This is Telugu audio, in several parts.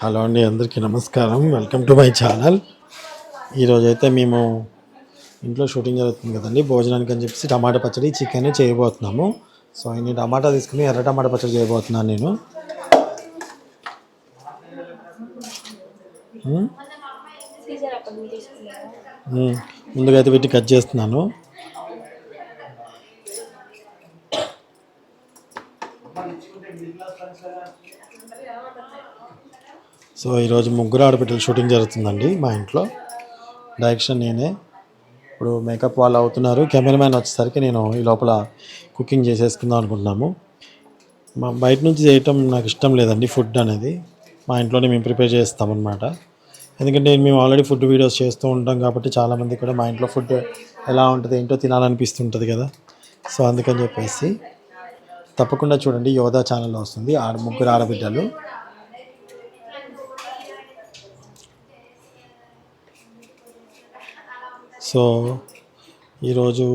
హలో అండి అందరికీ నమస్కారం. వెల్కమ్ టు మై ఛానల్ ఈరోజు అయితే మేము ఇంట్లో షూటింగ్ జరుగుతుంది కదండి భోజనానికి అని చెప్పేసి టమాటా పచ్చడి చికెన్ చేయబోతున్నాము. సో ఇన్ని టమాటా తీసుకుని ఎర్ర టమాటా పచ్చడి చేయబోతున్నాను నేను. తీసుకున్నాను మ్మ్. ముందుగా అయితే పెట్టి కట్ చేస్తున్నాను. సో ఈరోజు ముగ్గురు ఆడబిడ్డలు షూటింగ్ జరుగుతుందండి మా ఇంట్లో. డైరెక్షన్ నేనే. ఇప్పుడు మేకప్ వాళ్ళు అవుతున్నారు. కెమెరామ్యాన్ వచ్చేసరికి నేను ఈ లోపల కుకింగ్ చేసేసుకుందాం అనుకుంటున్నాము. మా బయట నుంచి చేయటం నాకు ఇష్టం లేదండి ఫుడ్ అనేది. మా ఇంట్లోనే మేము ప్రిపేర్ చేస్తామన్నమాట. ఎందుకంటే మేము ఆల్రెడీ ఫుడ్ వీడియోస్ చేస్తూ ఉంటాం కాబట్టి చాలామంది కూడా మా ఇంట్లో ఫుడ్ ఎలా ఉంటుంది ఏంటో తినాలనిపిస్తుంటుంది కదా. సో అందుకని చెప్పేసి తప్పకుండా చూడండి. యోధా ఛానల్లో వస్తుంది. ఆడ ముగ్గురు ఆడబిడ్డలు. సో ఈరోజు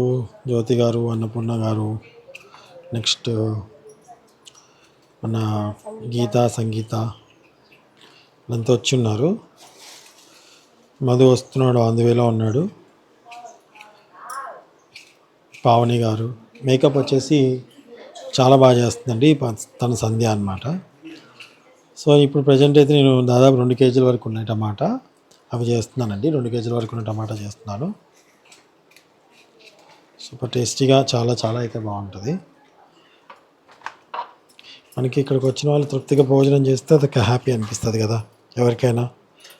జ్యోతి గారు అన్నపూర్ణ గారు నెక్స్ట్ మన గీత సంగీత వీళ్ళంతా వచ్చి ఉన్నారు. మధు వస్తున్నాడు అందువేలో ఉన్నాడు. పావని గారు మేకప్ వచ్చేసి చాలా బాగా చేస్తుందండి తన సంధ్య అన్నమాట. సో ఇప్పుడు ప్రజెంట్ అయితే నేను దాదాపు రెండు కేజీల వరకు ఉన్నాయి టమాటా అవి చేస్తున్నానండి రెండు కేజీల వరకు ఉన్న టమాటా చేస్తున్నాను. సూపర్ టేస్టీగా చాలా చాలా అయితే బాగుంటుంది. మనకి ఇక్కడికి వచ్చిన వాళ్ళు తృప్తిగా భోజనం చేస్తే అది హ్యాపీ అనిపిస్తుంది కదా ఎవరికైనా.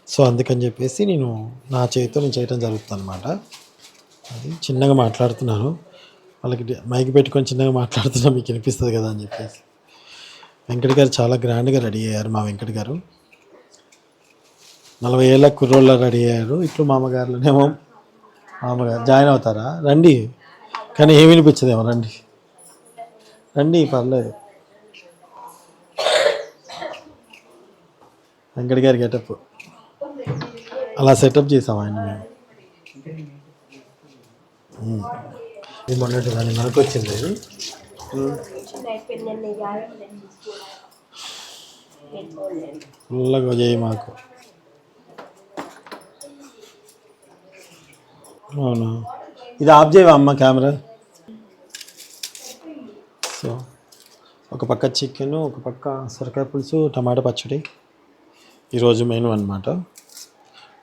సో అందుకని చెప్పేసి నేను నా చేతితో నేను చేయడం జరుగుతుంది అనమాట అది చిన్నగా మాట్లాడుతున్నాను. వాళ్ళకి మైక్ పెట్టుకొని చిన్నగా మాట్లాడుతున్నా మీకు వినిపిస్తుంది కదా అని చెప్పేసి. వెంకట్ గారు చాలా గ్రాండ్గా రెడీ అయ్యారు మా వెంకట్ గారు. నలభై ఏళ్ళ కుర్రోళ్ళ రెడీ అయ్యారు. ఇప్పుడు మామగారులోనేమో మామగారు జాయిన్ అవుతారా? రండి. కానీ ఏమి వినిపించదేమో రండి. రండి పర్లేదు. వెంకట్ గారి గెటప్. అలా సెటప్ చేసాం ఆయన మేము. ఇది మొన్నటి దాన్ని మనకు వచ్చింది ఫుల్గా చేయి మాకు. అవునా? ఇది ఆఫ్ చేయవా అమ్మ కెమెరా? సో ఒక పక్క చికెను ఒక పక్క సొరకాయ పులుసు టమాటా పచ్చడి. ఈరోజు మెయిన్ అన్నమాట.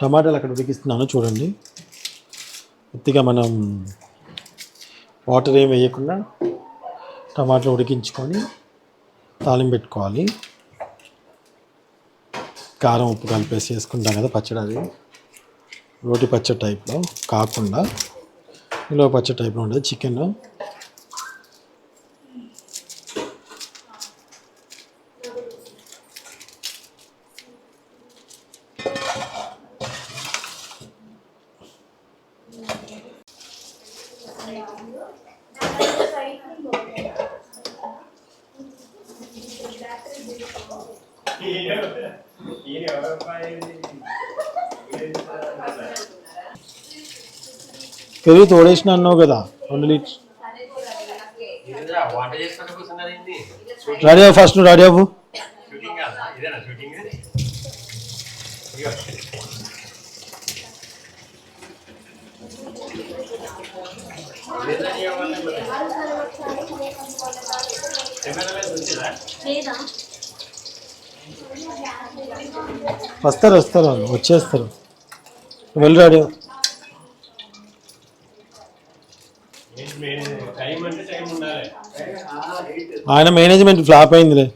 టమాటాలు అక్కడ ఉడికిస్తున్నాను చూడండి. ఉత్తిగా మనం వాటర్ ఏం వేయకుండా టమాటాలు ఉడికించుకొని తాలింపు పెట్టుకోవాలి. కారం ఉప్పు కలిపేసి వేసుకుంటాం కదా పచ్చడి అది. రోటి పచ్చడి టైప్లో కాకుండా ఇలా పచ్చడి టైప్లో ఉండదు చికెన్. పెరుగు తోడేసిన అన్నావు కదా రెండు లీటర్ రెడీ ఫస్ట్ నువ్వు రెడీ అవ్వు. షూటింగ్ కాదా ఇదేనా షూటింగ్ ఇగో ఇదేనా ఇవ్వాలి మరి? కెమెరా మీద ఉంచిరా? లేదా వస్తారు వస్తారు వాళ్ళు వచ్చేస్తారు. నువ్వు వెళ్ళి రెడీ అవ్వు. ఏంటి మీ టైం అంటే టైం ఉండాలి. ఆయన మేనేజ్మెంట్ ఫ్లాప్ అయిందిలే.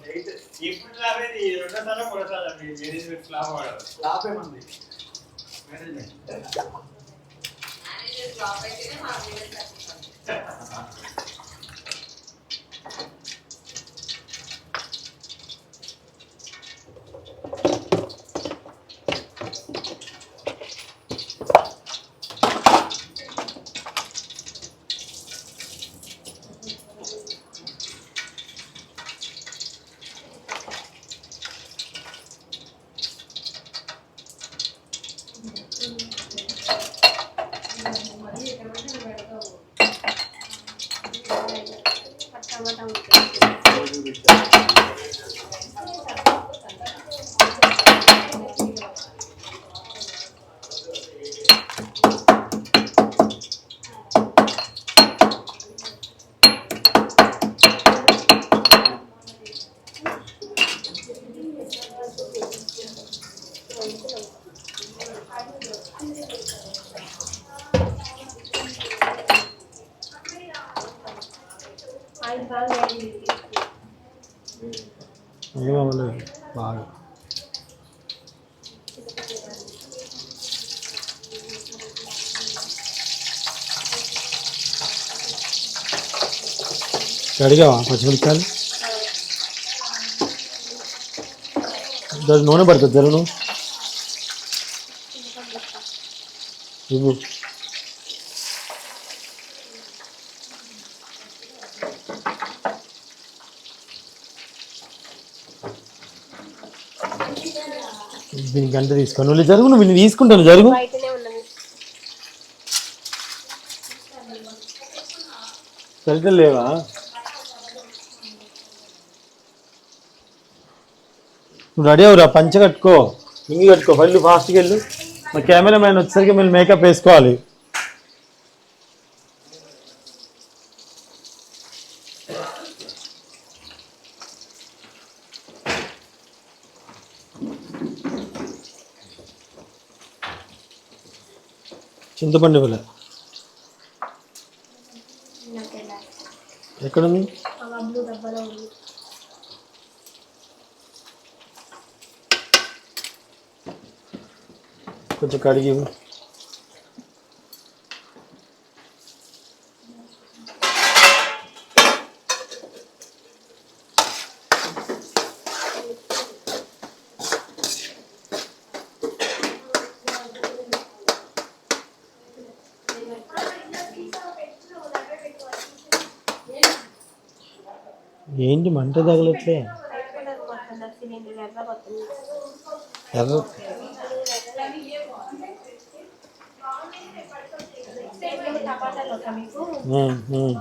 కడిగావా పచ్చిమిరపకాయలు దాని నూనె పడుతుంది జరును ఇవ్వు దీని గంట తీసుకో నువ్వు జరుగు నువ్వు నేను తీసుకుంటాను జరుగు. సరిగ్గా లేవా? నువ్వు రెడీ అవురా పంచ కట్టుకో ఇంగి కట్టుకో పళ్ళు ఫాస్ట్కి వెళ్ళు. మా కెమెరా మ్యాన్ వచ్చేసరికి మీరు మేకప్ వేసుకోవాలి. చింతపండు పిల్ల ఎక్కడుంది? కొంచెం కడిగి. ఏంటి మంట తగలట్లే ఎర్ర పోతుంది ఎర్ర టమాటాలు ఒక మీకు ఉమ్, ఉమ్.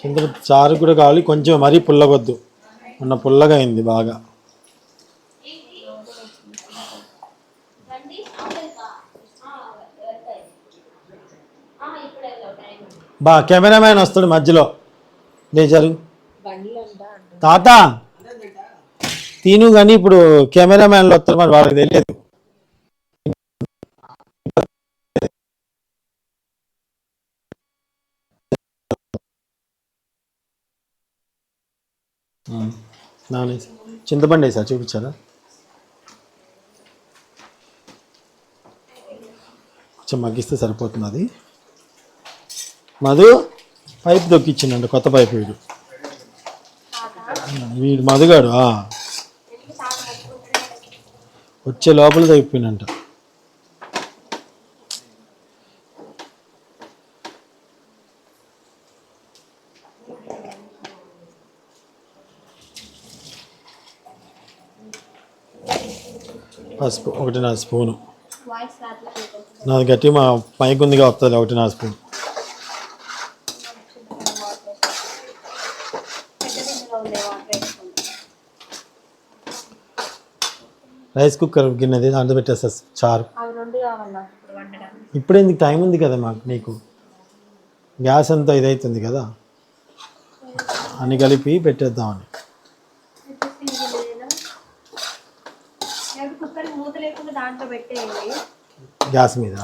చింత చారు కూడా కావాలి. కొంచెం మరీ పుల్లగొద్దు. మొన్న పుల్లగా అయింది బాగా. బా కెమెరామ్యాన్ వస్తాడు మధ్యలో. లే జరుగు తాత తిను కానీ ఇప్పుడు కెమెరామ్యాన్లు వస్తారు మరి వాళ్ళకి తెలియదు. నానే చింతపండు వేసా చూపించారా? కొంచెం మగ్గిస్తే సరిపోతుంది అది. మధు పైప్ దొక్కిచ్చిండండి కొత్త పైప్ వీడు. వీడు మధుగాడు వచ్చే లోపల తగ్గిపోయినంట పసుపు ఒకటిన్నర స్పూను. వాయిస్ రాట్లేదు నాది గట్టి మా పైకి ఉందిగా వస్తుంది స్పూన్ ఉండే వాటర్ వేసుకోండి రైస్ కుక్కర్ గిన్నెది దాంట్లో పెట్టేస్తా చారు. ఇప్పుడు ఎందుకు టైం ఉంది కదా మాకు నీకు. గ్యాస్ అంతా ఇదవుతుంది కదా. అన్ని కలిపి పెట్టేద్దామని కుక్కర్ మూత లేకుండా దాంట్లో పెట్టేయండి. గ్యాస్ మీద.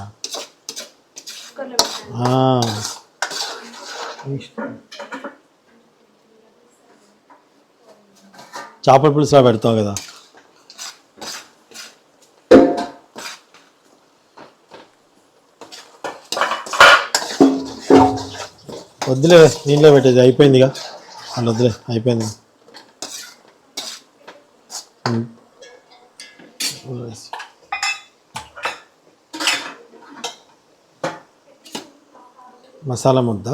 చేపల పులుసులా పెడతావు కదా. వద్దులే దీంట్లో పెట్టేది అయిపోయిందిగా. అలా వద్దులే అయిపోయింది. మసాలా ముద్ద.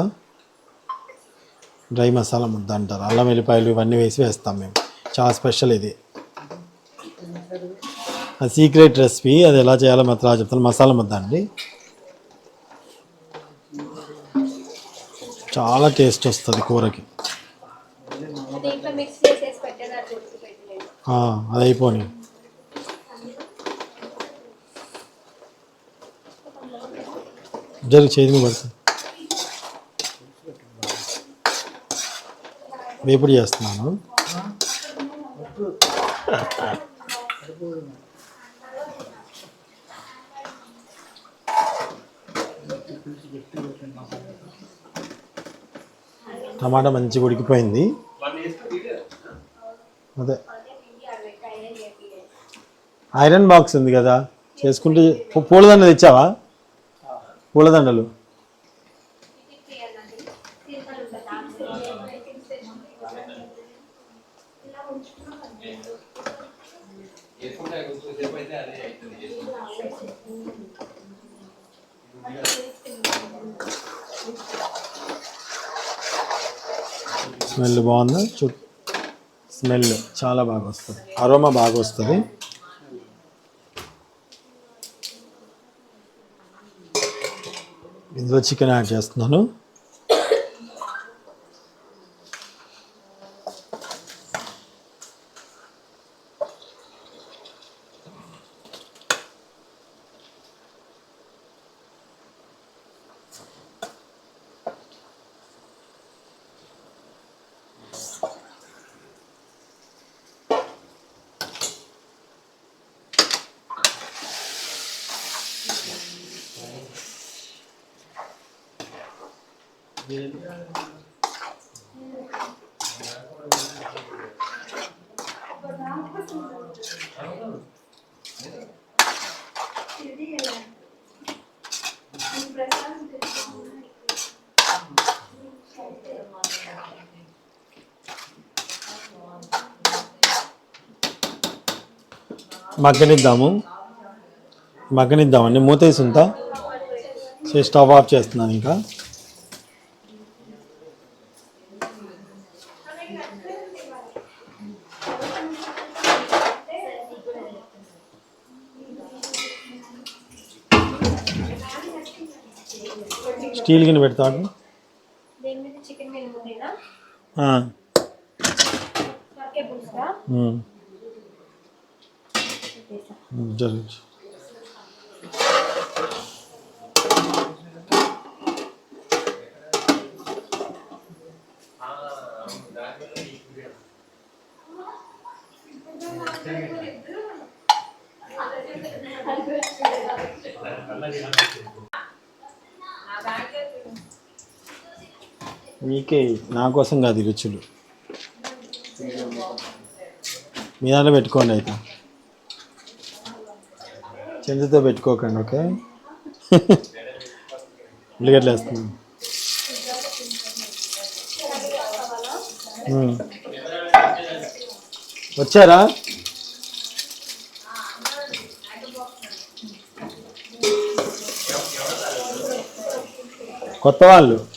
డ్రై మసాలా ముద్ద అంటారు. అల్లం వెల్లిపాయలు ఇవన్నీ వేసి వేస్తాం మేము. చాలా స్పెషల్ ఇది. సీక్రెట్ రెసిపీ అది ఎలా చేయాలో మాత్రం చెప్తాను. మసాలా ముద్ద అండి. చాలా టేస్ట్ వస్తుంది కూరకి. అది అయిపోని. జరిగి చేతి పడుతుంది వేపుడు చేస్తున్నాను. టమాటా మంచిగా ఉడికిపోయింది. అదే. ఐరన్ బాక్స్ ఉంది కదా చేసుకుంటే పూలదండ తెచ్చావా? పూలదండలు. స్మెల్ బాగుంది? చూ స్మెల్ చాలా బాగా వస్తుంది. అరోమా బాగా వస్తుంది. ఇందులో చికెన్ యాడ్ చేస్తున్నాను. మగ్గనిద్దాము. మగ్గనిద్దామండి. మూత వేసి ఉందా సో స్టవ్ ఆఫ్ చేస్తున్నాను ఇంకా. స్టీల్ గిన్నె పెడతాడు దేని మీద చికెన్ మీద ఉండేనా ఆ, నాకే పులుసా ఉమ్. ఉమ్, జరుగు మీకే నా కోసం కాదు రుచులు. మీ దాంట్లో పెట్టుకోండి అయితే. చెందుతో పెట్టుకోకండి ఓకే? ఉల్లిగడ్డలు వేస్తున్నాం వచ్చారా? కొత్త వాళ్ళు.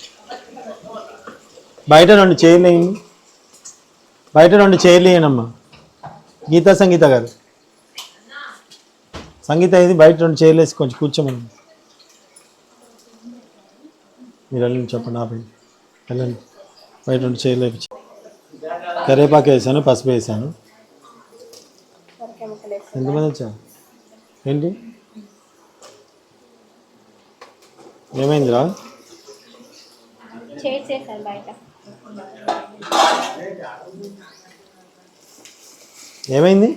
బయట రెండు చైర్లు వేయండి. బయట రెండు చైర్లు వేయనమ్మా. గీతా సంగీత గారు. సంగీత ఇది బయట రెండు చైర్లు వేసి కొంచెం కూర్చోమని. మీరు వెళ్ళండి చెప్పండి ఆపండి వెళ్ళండి. బయట రెండు చైర్లు వేపించి. కరివేపాకు వేసాను పసుపు వేసాను. ఎంతమంది వచ్చారు? ఏంటి? ఏమైందిరా? చేసేసాను బయట. ఏమైంది?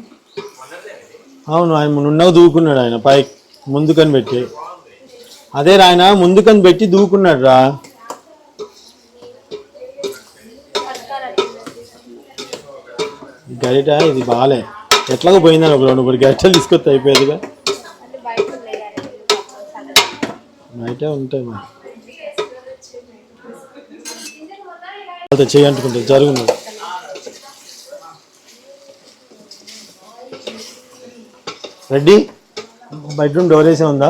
అవును ఆయన నున్నగా దూకున్నాడు ఆయన పై ముందుకని పెట్టి. అదే ఆయన ముందుకని పెట్టి దూకున్నాడు రా. గరిట ఇది బాగాలే ఎట్లాగో పోయిందని ఒక రెండు మూడు గరిటలు తీసుకొస్తే అయిపోయేదిగా అంటే బయట ఉన్నాయి నైటే ఉంటాయి మరి చేయాలనుకుంటే జరుగుతుంది అంటుకుంటే జరుగును. రెడ్డి బెడ్రూమ్ డోర్ వేసే ఉందా?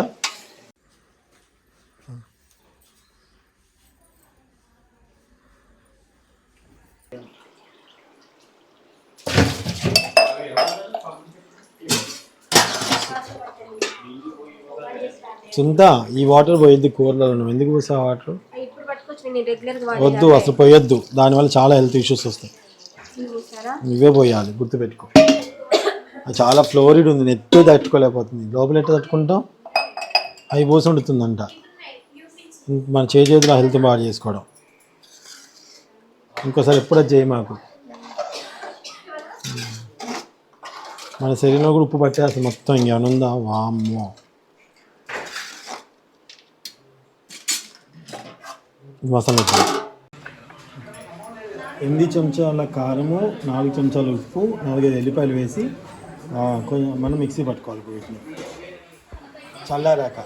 చింత ఈ వాటర్ పోయొద్దు కూరలో నువ్వు. ఎందుకు పోసా వాటర్ వద్దు అసలు పోయొద్దు. దానివల్ల చాలా హెల్త్ ఇష్యూస్ వస్తాయి. నువ్వే పోయాలి గుర్తుపెట్టుకో. అది చాలా ఫ్లోరిడ్ ఉంది నెత్తి తట్టుకోలేకపోతుంది. లోపల ఎట్లా తట్టుకుంటాం? అవి పోసి వండుతుందంట. మన చేతి చేతిలో హెల్త్ బాగా చేసుకోవడం. ఇంకోసారి ఎప్పుడు అది చేయి మాకు. మన శరీరంలో కూడా ఉప్పు పట్టేస్తుంది మొత్తం ఇంకేమైనా ఉందా? వామ్మో. మసాలా. ఎనిమిది చెంచాల కారము నాలుగు చెంచాల ఉప్పు నాలుగైదు ఎల్లిపాయలు వేసి ఆ, కొంచెం మనం మిక్సీ పట్టుకోవాలి వీటిని. చల్లారాక.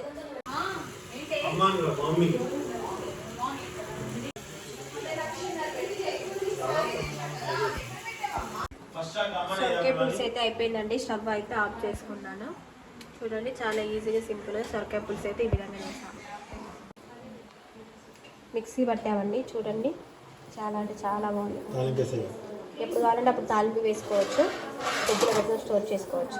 సొరకాయ పులుసు అయితే అయిపోయిందండి. స్టవ్ అయితే ఆఫ్ చేసుకున్నాను. చూడండి చాలా ఈజీగా సింపుల్ సొరకాయ పులుసు అయితే ఈ విధంగా చేసాను మిక్సీ పట్టామండి చూడండి. చాలా అంటే చాలా బాగుంది. ఎప్పుడు కావాలంటే అప్పుడు తాలింపు వేసుకోవచ్చు ఫ్రిడ్జ్లో పెట్టుకొని స్టోర్ చేసుకోవచ్చు.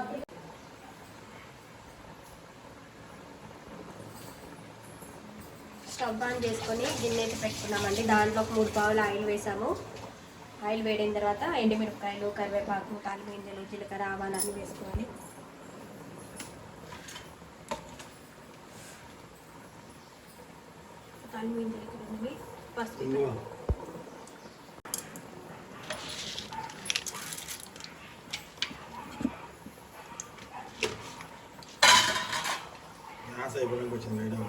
స్టవ్ ఆన్ చేసుకొని గిన్నె అయితే పెట్టుకున్నామండి. దాంట్లో ఒక మూడు పావులు ఆయిల్ వేసాము. ఆయిల్ వేడిన తర్వాత ఎండుమిరపకాయలు కరివేపాకు తాలిమింజలు జీలకర్ర ఆవాలు అన్నీ వేసుకోవాలి. ఇక్కడ ఉన్నవి పసుపు ఇంగువ గ్యాస్ అయిపోవడానికి వచ్చింది వేయడం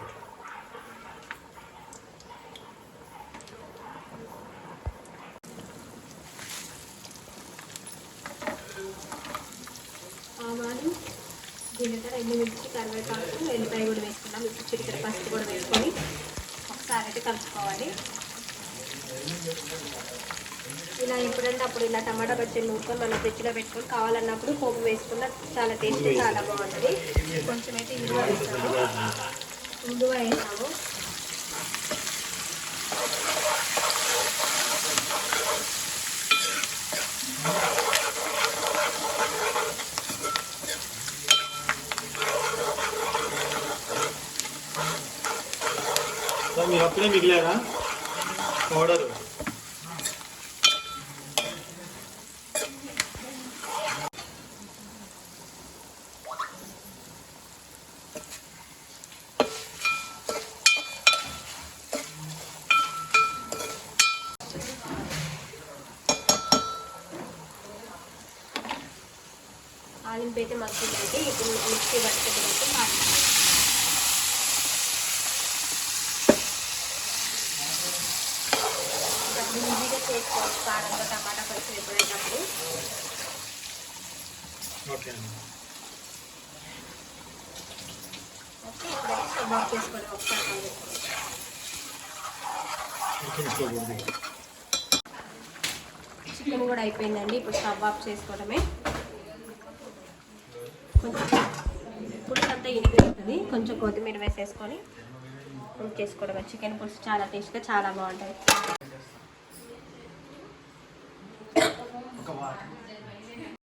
ఆవాలు జీలకర్ర ఎండుమిర్చి కరివేపాకు ఎల్లిపాయ కూడా వేసుకున్నాం. ఇప్పుడు చిటికెర పసుపు కూడా వేసుకొని ఒకసారి అయితే కలుపుకోవాలి. ఇలా ఎప్పుడంటే అప్పుడు ఇలా టమాటా పచ్చడి నూరుకొని మనం ఫ్రిడ్జ్లో పెట్టుకొని కావాలన్నప్పుడు పోపు వేసుకున్న చాలా టేస్ట్ చాలా బాగుంటుంది. కొంచెం అయితే ఇందులో వేస్తాము ఇంగువ వేసాము మీరు అప్పుడే మిగిలారా పౌడరు ఆలింపు అయితే మగ్గిందంటే ఇప్పుడు మిక్సీ పట్టుకుంటే మాట్లాడాలి అప్పుడు ఈజీగా చేసుకోవచ్చు కారంతో టమాటా పచ్చి ఎప్పుడైనప్పుడు ఓకే ఇప్పుడైతే ఒకసారి చికెన్ కూడా అయిపోయిందండి. ఇప్పుడు స్టవ్ ఆఫ్ చేసుకోవడమే. కొంచెం పులుసంతా ఇనిపిస్తుంది కొంచెం కొత్తిమీర వేసేసుకొని కుక్ చేసుకోవడమే. చికెన్ పులుసు చాలా టేస్ట్గా చాలా బాగుంటుంది ఒక వాటర్